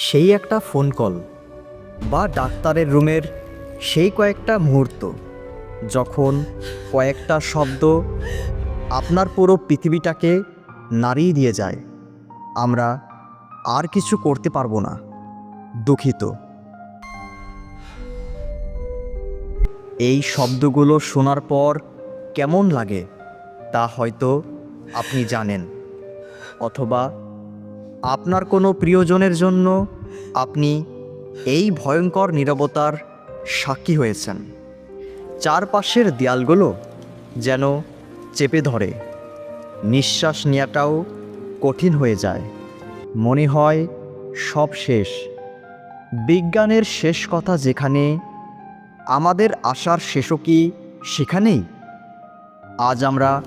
সেই একটা phone call বা ডাক্তারের রুমের সেই কয়েকটা মুহূর্ত যখন কয়েকটা শব্দ আপনার পুরো পৃথিবীটাকে নাড়িয়ে দিয়ে যায়। আমরা আর কিছু করতে পারব না। দুঃখিত। এই শব্দগুলো শোনার পর কেমন লাগে তা হয়তো আপনি জানেন। অথবা আপনার কোনো প্রিয়জনের জন্য আপনি এই ভয়ঙ্কর নিরবতার সাক্ষী হয়েছেন। চারপাশের দেয়ালগুলো যেন চেপে ধরে। নিঃশ্বাস নেওয়াটাও কঠিন হয়ে যায়। মনে হয় সব শেষ। বিজ্ঞানের শেষ কথা যেখানে, আমাদের আশার শেষও কি সেখানেই? আজ আমরা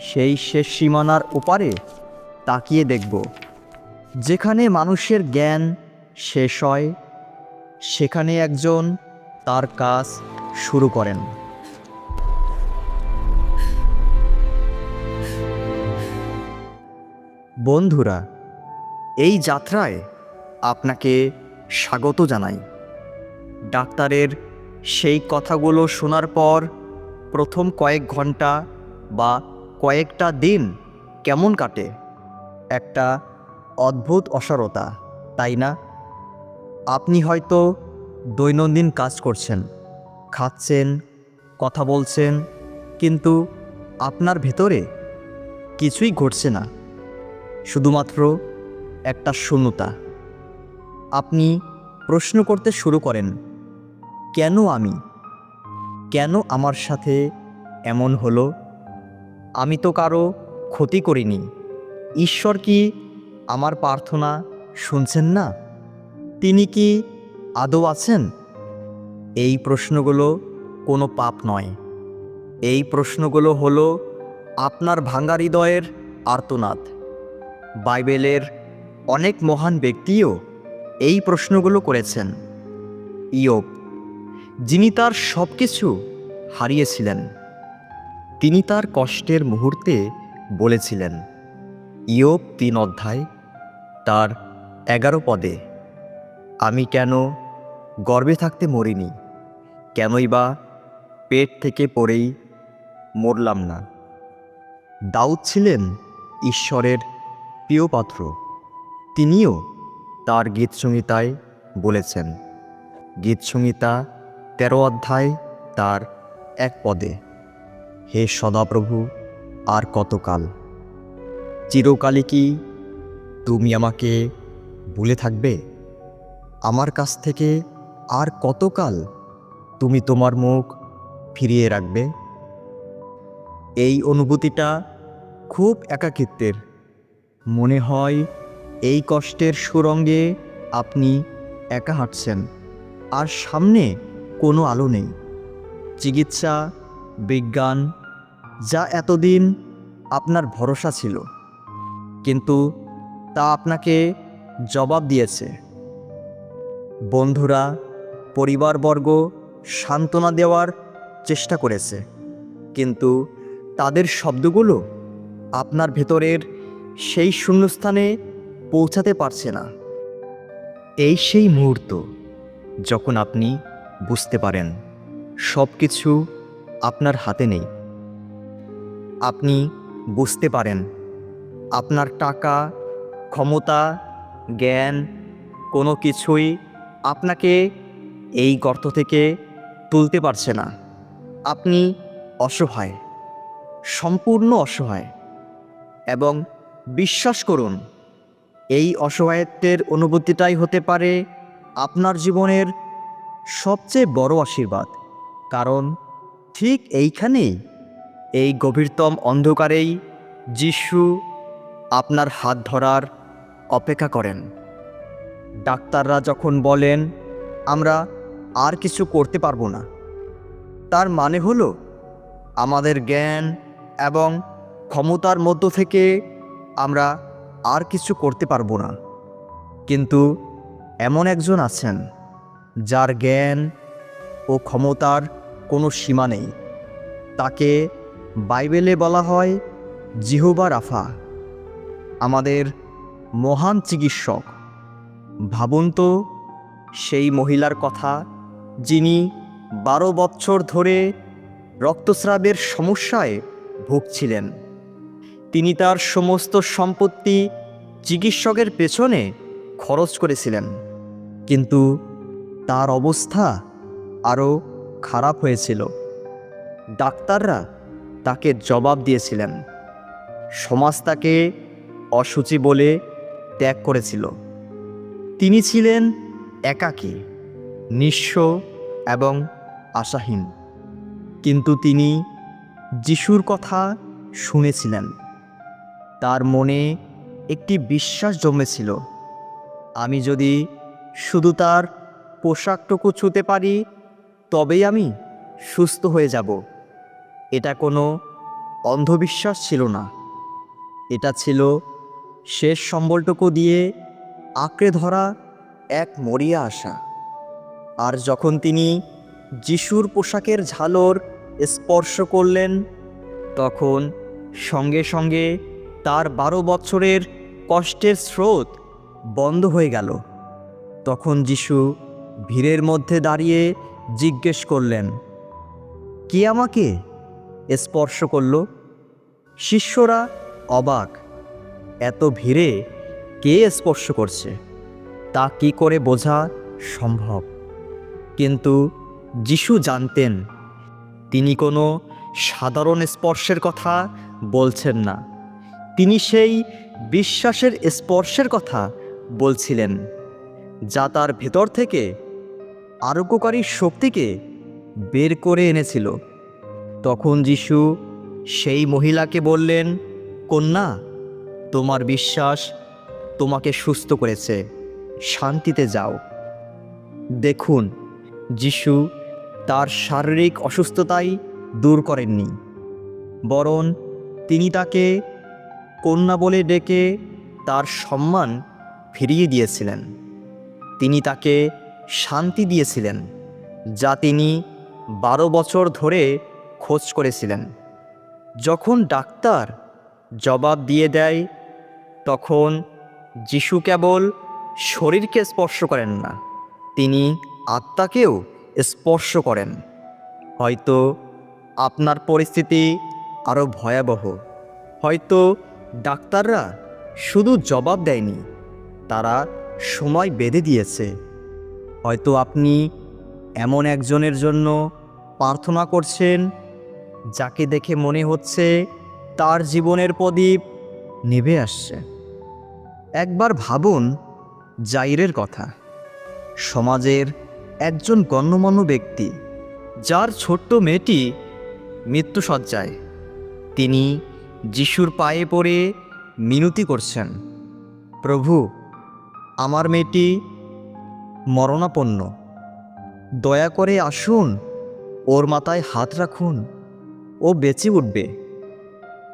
সেই শেষ সীমানার ওপারে তাকিয়ে দেখব। যেখানে মানুষের জ্ঞান শেষ হয়, সেখানে একজন তার কাজ শুরু করেন। বন্ধুরা, এই যাত্রায় আপনাকে স্বাগত জানাই। ডাক্তারের সেই কথাগুলো শোনার পর প্রথম কয়েক ঘণ্টা বা কয়েকটা দিন কেমন কাটে? একটা অদ্ভুত অসারতা, তাই না? আপনি হয়তো দৈনন্দিন কাজ করছেন, খাচ্ছেন, কথা বলছেন, কিন্তু আপনার ভেতরে কিছুই ঘটছে না, শুধুমাত্র একটা শূন্যতা। আপনি প্রশ্ন করতে শুরু করেন, কেন আমি? কেন আমার সাথে এমন হলো? আমি তো কারও ক্ষতি করিনি। ঈশ্বর কি আমার প্রার্থনা শুনছেন না? তিনি কি আদৌ আছেন? এই প্রশ্নগুলো কোনো পাপ নয়। এই প্রশ্নগুলো হলো আপনার ভাঙ্গা হৃদয়ের আর্তনাদ। বাইবেলের অনেক মহান ব্যক্তিও এই প্রশ্নগুলো করেছেন। ইয়োব, যিনি তার সব কিছু হারিয়েছিলেন, তিনি তার কষ্টের মুহূর্তে বলেছিলেন ইয়োব তিন অধ্যায়, তার এগারো পদে, আমি কেন গর্বে থাকতে মরিনি? কেনই বা পেট থেকে পড়েই মরলাম না? দাউদ ছিলেন ঈশ্বরের প্রিয় পাত্র। তিনিও তার গীতসংহিতায় বলেছেন। গীতসংহিতা তেরো অধ্যায়, তার এক পদে, হে সদাপ্রভু, আর কতকাল? চিরকালই কি তুমি আমাকে ভুলে থাকবে? আমার কাছ থেকে আর কতকাল তুমি তোমার মুখ ফিরিয়ে রাখবে? এই অনুভূতিটা খুব একাকিত্বের। মনে হয় এই কষ্টের সুরঙ্গে আপনি একা হাঁটছেন, আর সামনে কোনো আলো নেই। চিকিৎসা, বিজ্ঞান, যা এতদিন আপনার ভরসা ছিল। কিন্তু তা আপনাকে জবাব দিয়েছে। বন্ধুরা, পরিবারবর্গ সান্ত্বনা দেওয়ার চেষ্টা করেছে, কিন্তু তাদের শব্দগুলো আপনার ভেতরের সেই শূন্যস্থানে পৌঁছাতে পারছে না। এই সেই মুহূর্ত যখন আপনি বুঝতে পারেন সব কিছু আপনার হাতে নেই। আপনি বুঝতে পারেন আপনার টাকা, ক্ষমতা, জ্ঞান, কোনো কিছুই আপনাকে এই গর্ত থেকে তুলতে পারছে না। আপনি অসহায়, সম্পূর্ণ অসহায় এবং বিশ্বাস করুন, এই অসহায়ত্বের অনুভূতিটাই হতে পারে আপনার জীবনের সবচেয়ে বড় আশীর্বাদ। কারণ ঠিক এইখানেই এই গভীরতম অন্ধকারেই যিশু আপনার হাত ধরার অপেক্ষা করেন। ডাক্তাররা যখন বলেন, আমরা আর কিছু করতে পারব না। তার মানে হলো, আমাদের জ্ঞান এবং ক্ষমতার মধ্য থেকে আমরা আর কিছু করতে পারব না। কিন্তু এমন একজন আছেন, যার জ্ঞান ও ক্ষমতার কোনো সীমা নেই। তাকে বাইবেলে বলা হয় জিহোবা রাফা। আমাদের মহান চিকিৎসক। ভাবুন তো, সেই মহিলার কথা যিনি বারো বছর ধরে রক্তস্রাবের সমস্যায় ভুগছিলেন। তিনি তার সমস্ত সম্পত্তি চিকিৎসকের পেছনে খরচ করেছিলেন। কিন্তু তার অবস্থা আরও খারাপ হয়েছিল। ডাক্তাররা তাকে জবাব দিয়েছিলেন। সমাজ তাকে অসুচি বলে ত্যাগ করেছিল। তিনি ছিলেন একাকী, নিঃস্ব এবং আশাহীন। কিন্তু তিনি যিশুর কথা শুনেছিলেন। তার মনে একটি বিশ্বাস জমেছিল আমি যদি শুধু তার পোশাকটুকু ছুতে পারি, তবেই আমি সুস্থ হয়ে যাব। এটা কোনো অন্ধবিশ্বাস ছিল না। এটা ছিল শেষ সম্বলটুকু দিয়ে আঁকড়ে ধরা এক মরিয়া আশা। আর যখন তিনি যিশুর পোশাকের ঝালর স্পর্শ করলেন, তখন সঙ্গে সঙ্গে তার বারো বছরের কষ্টের স্রোত বন্ধ হয়ে গেল। তখন যিশু ভিড়ের মধ্যে দাঁড়িয়ে জিজ্ঞেস করলেন, কে আমাকে? স্পর্শ করল। শিষ্যরা অবাক। এত ভিড়ে কে স্পর্শ করছে? তা কি করে বোঝা সম্ভব? কিন্তু যিশু জানতেন, তিনি কোনো সাধারণ স্পর্শের কথা বলছেন না। তিনি সেই বিশ্বাসের স্পর্শের কথা বলছিলেন, যা তার ভেতর থেকে আরোগ্যকারী শক্তিকে বের করে এনেছিল। তখন যিশু সেই মহিলাকে বললেন, কন্যা তোমার বিশ্বাস তোমাকে সুস্থ করেছে। শান্তিতে যাও। দেখুন, যিশু তার শারীরিক অসুস্থতাই দূর করেননি। বরং তিনি তাকে কন্যা বলে ডেকে তার সম্মান ফিরিয়ে দিয়েছিলেন। তিনি তাকে শান্তি দিয়েছিলেন, যা তিনি বারো বছর ধরে খোঁজ করেছিলেন। যখন ডাক্তার জবাব দিয়ে দেয় তখন যিশু কেবল শরীরকে স্পর্শ করেন না, তিনি আত্মাকেও স্পর্শ করেন। হয়তো আপনার পরিস্থিতি আরও ভয়াবহ। হয়তো ডাক্তাররা শুধু জবাব দেয়নি, তারা সময় বেঁধে দিয়েছে। হয়তো আপনি এমন একজনের জন্য প্রার্থনা করছেন, যাকে দেখে মনে হচ্ছে তার জীবনের প্রদীপ নেভে আসছে। একবার ভাবুন, জাইরের কথা। সমাজের একজন গণ্যমান্য ব্যক্তি, যার ছোট্ট মেয়েটি মৃত্যুসজ্জায়, তিনি যিশুর পায়ে পড়ে মিনতি করছেন, প্রভু, আমার মেয়েটি মরণাপন্ন। দয়া করে আসুন, ওর মাথায় হাত রাখুন, ও বেঁচে উঠবে।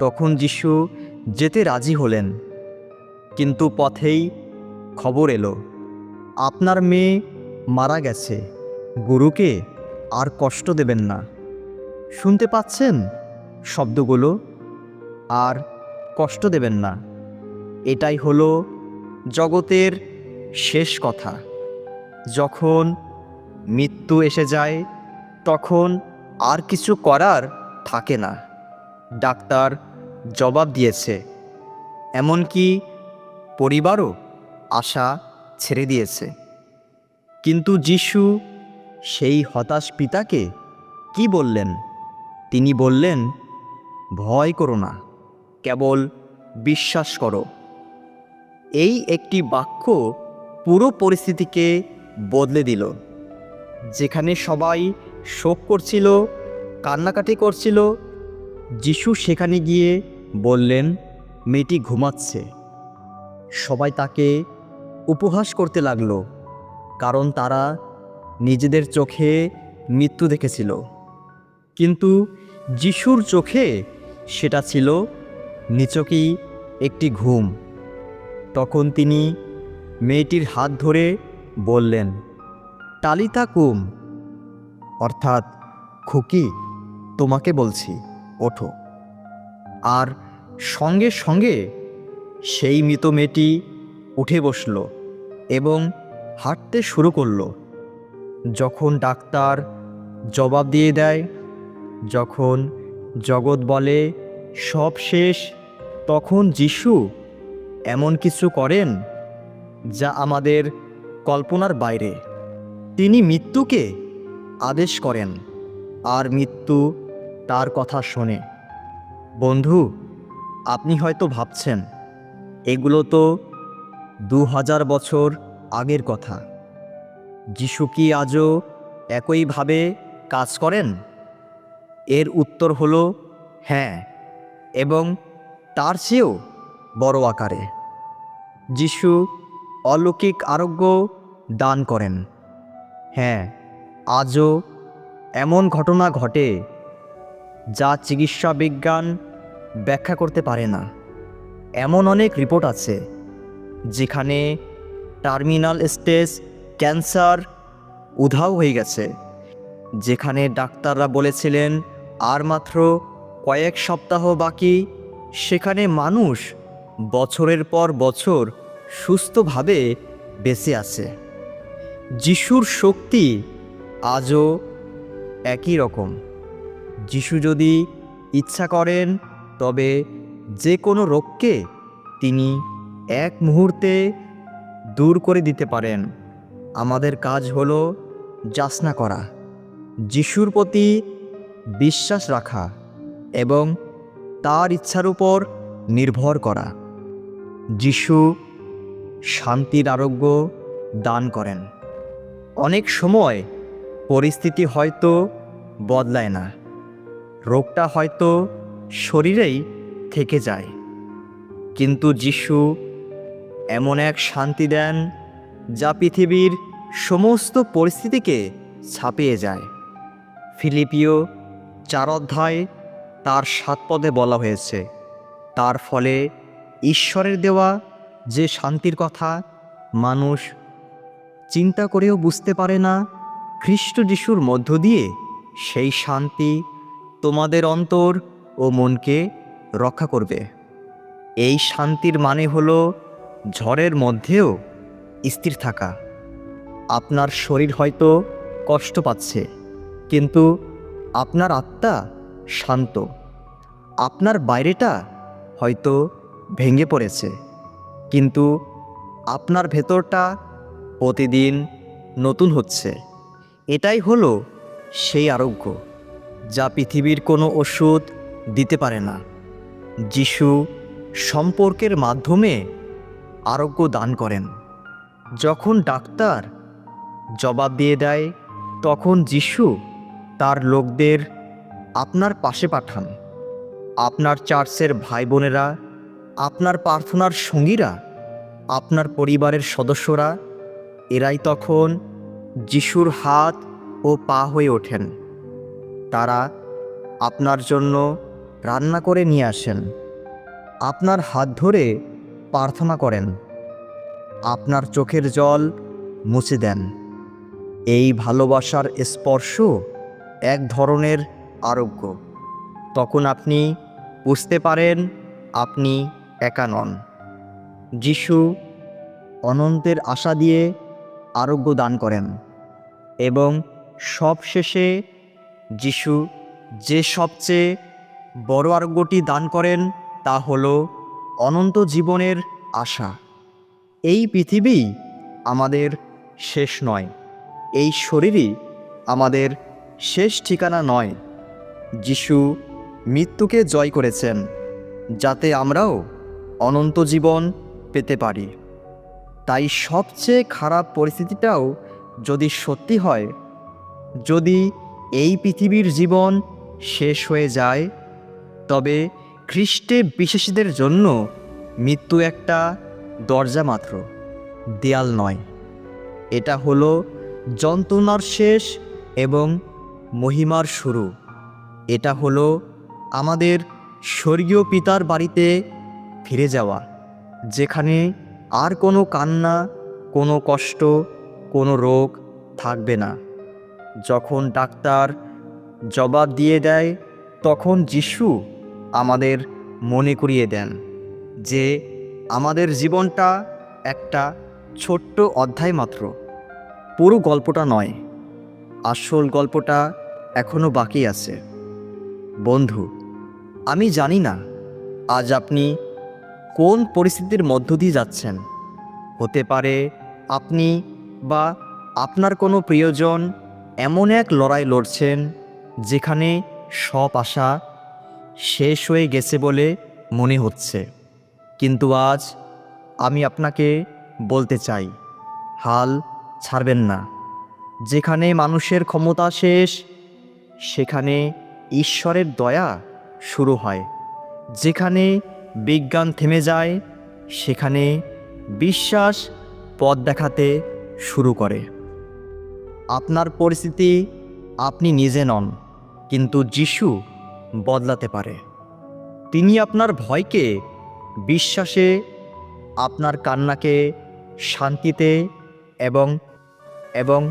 তখন যিশু যেতে রাজি হলেন। কিন্তু পথেই খবর এলো, আপনার মেয়ে মারা গেছে। গুরুকে আর কষ্ট দেবেন না। শুনতে পাচ্ছেন শব্দগুলো? আর কষ্ট দেবেন না। এটাই হলো জগতের শেষ কথা। যখন মৃত্যু এসে যায়, তখন আর কিছু করার থাকে না। ডাক্তার জবাব দিয়েছে, এমনকি পরিবারও আশা ছেড়ে দিয়েছে। কিন্তু যিশু সেই হতাশ পিতাকে কি বললেন? তিনি বললেন, ভয় করো না, কেবল বিশ্বাস করো। এই একটি বাক্য পুরো পরিস্থিতিকে বদলে দিল, যেখানে সবাই শোক করছিল, কান্নাকাটি করছিল। যিশু সেখানে গিয়ে বললেন, মেয়েটি ঘুমাচ্ছে। সবাই তাকে উপহাস করতে লাগল, কারণ তারা নিজেদের চোখে মৃত্যু দেখেছিল। কিন্তু যিশুর চোখে সেটা ছিল নিচকই একটি ঘুম। তখন তিনি মেয়েটির হাত ধরে বললেন টালিতা কুম, অর্থাৎ খুকি, তোমাকে বলছি, ওঠো। আর সঙ্গে সঙ্গে সেই মৃত মেয়েটি উঠে বসল এবং হাঁটতে শুরু করল। যখন ডাক্তার জবাব দিয়ে দেয়, যখন জগৎ বলে, সব শেষ, তখন যিশু এমন কিছু করেন যা আমাদের কল্পনার বাইরে। তিনি মৃত্যুকে আদেশ করেন, আর মৃত্যু তার কথা শোনে। বন্ধু আপনি হয়তো ভাবছেন, এগুলো তো দু হাজার বছর আগের কথা। যিশু কি আজও একইভাবে কাজ করেন? এর উত্তর হলো হ্যাঁ এবং তার চেয়েও বড় আকারে। যিশু অলৌকিক আরোগ্য দান করেন। হ্যাঁ আজও এমন ঘটনা ঘটে, যা চিকিৎসা বিজ্ঞান ব্যাখ্যা করতে পারে না। এমন অনেক রিপোর্ট আছে, যেখানে টার্মিনাল স্টেজ ক্যান্সার উধাও হয়ে গেছে, যেখানে ডাক্তাররা বলেছিলেন আর মাত্র কয়েক সপ্তাহ বাকি, সেখানে মানুষ বছরের পর বছর সুস্থভাবে বেঁচে আছে। যিশুর শক্তি আজও একই রকম। যিশু যদি ইচ্ছা করেন তবে যে কোনো রোগকে তিনি এক মুহূর্তে দূর করে দিতে পারেন। আমাদের কাজ হলো যাচনা করা, যিশুর প্রতি বিশ্বাস রাখা এবং তার ইচ্ছার উপর নির্ভর করা। যিশু শান্তির আরোগ্য দান করেন। অনেক সময় পরিস্থিতি হয়তো বদলায় না, রোগটা হয়তো শরীরেই থেকে যায়। কিন্তু যিশু এমন এক শান্তি দেন, যা পৃথিবীর সমস্ত পরিস্থিতিকে ছাপিয়ে যায়। ফিলিপিও চার অধ্যায় তার সাত পদে বলা হয়েছে, তার ফলে ঈশ্বরের দেওয়া যে শান্তির কথা মানুষ চিন্তা করেও বুঝতে পারে না, খ্রিস্ট যিশুর মধ্য দিয়ে সেই শান্তি তোমাদের অন্তর ও মনকে রক্ষা করবে। এই শান্তির মানে হলো ঝড়ের মধ্যেও স্থির থাকা। আপনার শরীর হয়তো কষ্ট পাচ্ছে, কিন্তু আপনার আত্মা শান্ত। আপনার বাইরেটা হয়তো ভেঙে পড়েছে, কিন্তু আপনার ভেতরটা প্রতিদিন নতুন হচ্ছে। এটাই হলো সেই আরোগ্য, যা পৃথিবীর কোনো ওষুধ দিতে পারে না। যিশু সম্পর্কের মাধ্যমে আরোগ্য দান করেন। যখন ডাক্তার জবাব দিয়ে দেয়, তখন যিশু তার লোকদের আপনার পাশে পাঠান। আপনার চার্চের ভাই বোনেরা আপনার প্রার্থনার সঙ্গীরা, আপনার পরিবারের সদস্যরা, এরাই তখন যিশুর হাত ও পা হয়ে ওঠেন। তারা আপনার জন্য রান্না করে নিয়ে আসেন। আপনার হাত ধরে প্রার্থনা করেন। আপনার চোখের জল মুছে দেন। এই ভালোবাসার স্পর্শ এক ধরনের আরোগ্য। তখন আপনি বুঝতে পারেন আপনি একা নন। যিশু অনন্তের আশা দিয়ে আরোগ্য দান করেন এবং সবশেষে যিশু যে সবচেয়ে বড় আরোগ্যটি দান করেন, তা হল অনন্ত জীবনের আশা। এই পৃথিবী আমাদের শেষ নয়, এই শরীরই আমাদের শেষ ঠিকানা নয়। যিশু মৃত্যুকে জয় করেছেন, যাতে আমরাও অনন্ত জীবন পেতে পারি। তাই সবচেয়ে খারাপ পরিস্থিতিটাও যদি সত্যি হয়, যদি এই পৃথিবীর জীবন শেষ হয়ে যায় তবে খ্রিস্টে বিশেষীদের জন্য মৃত্যু একটা দরজা মাত্র, দেয়াল নয়। এটা হলো যন্ত্রণার শেষ এবং মহিমার শুরু। এটা হলো আমাদের স্বর্গীয় পিতার বাড়িতে ফিরে যাওয়া, যেখানে আর কোনো কান্না, কোনো কষ্ট, কোনো রোগ থাকবে না। যখন ডাক্তার জবাব দিয়ে দেয়, তখন যিশু আমাদের মনে করিয়ে দেন যে আমাদের জীবনটা একটা ছোট্ট অধ্যায় মাত্র। পুরো গল্পটা নয়, আসল গল্পটা এখনও বাকি আছে। বন্ধু, আমি জানি না আজ আপনি কোন পরিস্থিতির মধ্য দিয়ে যাচ্ছেন। হতে পারে আপনি বা আপনার কোনো প্রিয়জন এমন এক লড়াই লড়ছেন যেখানে সব আশা শেষ হয়ে গেছে বলে মনে হচ্ছে। কিন্তু আজ আমি আপনাকে বলতে চাই, হাল ছাড়বেন না। যেখানে মানুষের ক্ষমতা শেষ, সেখানে ঈশ্বরের দয়া শুরু হয়। যেখানে বিজ্ঞান থেমে যায়, সেখানে বিশ্বাস পথ দেখাতে শুরু করে। আপনার পরিস্থিতি আপনি নিজে নন, কিন্তু যিশু বদলাতে পারে। তিনি আপনার ভয়কে, বিশ্বাসে, আপনার কান্নাকে, শান্তিতে এবং এবং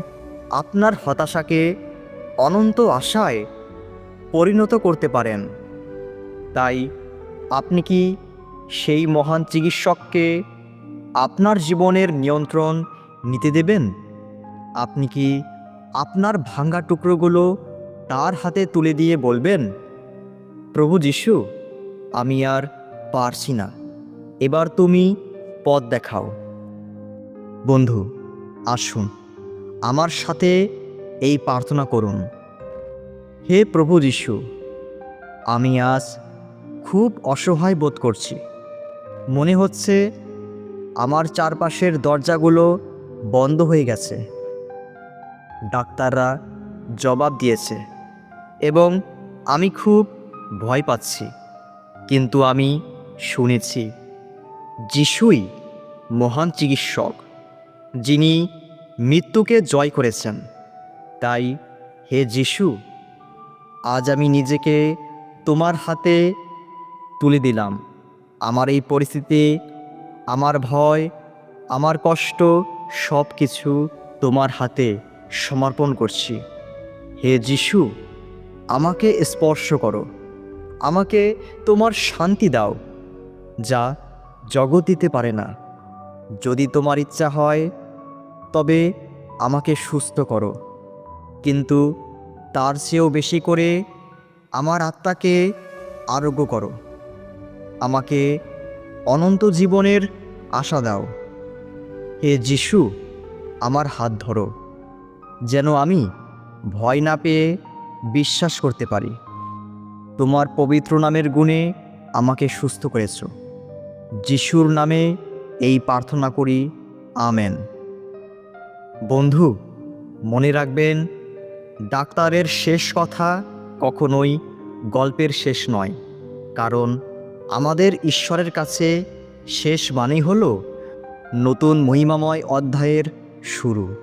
আপনার হতাশাকে অনন্ত আশায় পরিণত করতে পারেন। তাই আপনি কি সেই মহান চিকিৎসককে আপনার জীবনের নিয়ন্ত্রণ নিতে দেবেন? আপনি কি আপনার ভাঙ্গা টুকরোগুলো তার হাতে তুলে দিয়ে বলবেন? প্রভু যিশু, আমি আর পারছি না। এবার তুমি পথ দেখাও। বন্ধু, আসুন, আমার সাথে এই প্রার্থনা করুন। হে প্রভু যিশু, আমি আজ খুব অসহায় বোধ করছি। মনে হচ্ছে আমার চারপাশের দরজাগুলো বন্ধ হয়ে গেছে। ডাক্তাররা জবাব দিয়েছে, এবং আমি খুব ভয় পাচ্ছি। কিন্তু আমি শুনেছি, যিশুই মহান চিকিৎসক, যিনি মৃত্যুকে জয় করেছেন। তাই হে যিশু, আজ আমি নিজেকে তোমার হাতে তুলে দিলাম। আমার এই পরিস্থিতি, আমার ভয়, আমার কষ্ট সব কিছু তোমার হাতে সমর্পণ করছি। হে যিশু, আমাকে স্পর্শ করো। আমাকে তোমার শান্তি দাও, যা জগৎ দিতে পারে না। যদি তোমার ইচ্ছা হয়, তবে আমাকে সুস্থ করো। কিন্তু তার চেয়েও বেশি করে আমার আত্মাকে আরোগ্য করো। আমাকে অনন্ত জীবনের আশা দাও। হে যিশু, আমার হাত ধরো, যেন আমি ভয় না পেয়ে বিশ্বাস করতে পারি। তোমার পবিত্র নামের গুণে আমাকে সুস্থ করেছ। যিশুর নামে এই প্রার্থনা করি, আমেন। বন্ধু, মনে রাখবেন, ডাক্তারের শেষ কথা কখনোই গল্পের শেষ নয়। কারণ আমাদের ঈশ্বরের কাছে শেষ মানেই হলো নতুন মহিমাময় অধ্যায়ের শুরু।